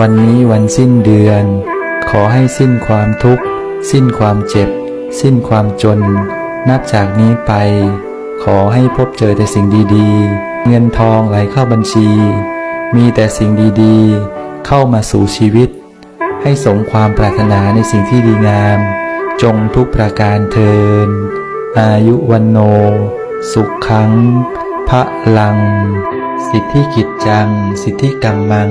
วันนี้วันสิ้นเดือน ขอให้สิ้นความทุกข์ สิ้นความเจ็บ สิ้นความจน นับจากนี้ไป ขอให้พบเจอแต่สิ่งดีๆ เงินทองไหลเข้าบัญชี มีแต่สิ่งดีๆ เข้ามาสู่ชีวิต ให้สมความปรารถนาในสิ่งที่ดีงาม จงทุกประการเทิน อายุวันโน สุขขังพระลัง สิทธิกิจจัง สิทธิกรรมัง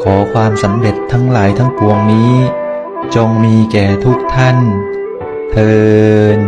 ขอความสำเร็จทั้งหลายทั้งปวงนี้ จงมีแก่ทุกท่าน เทิน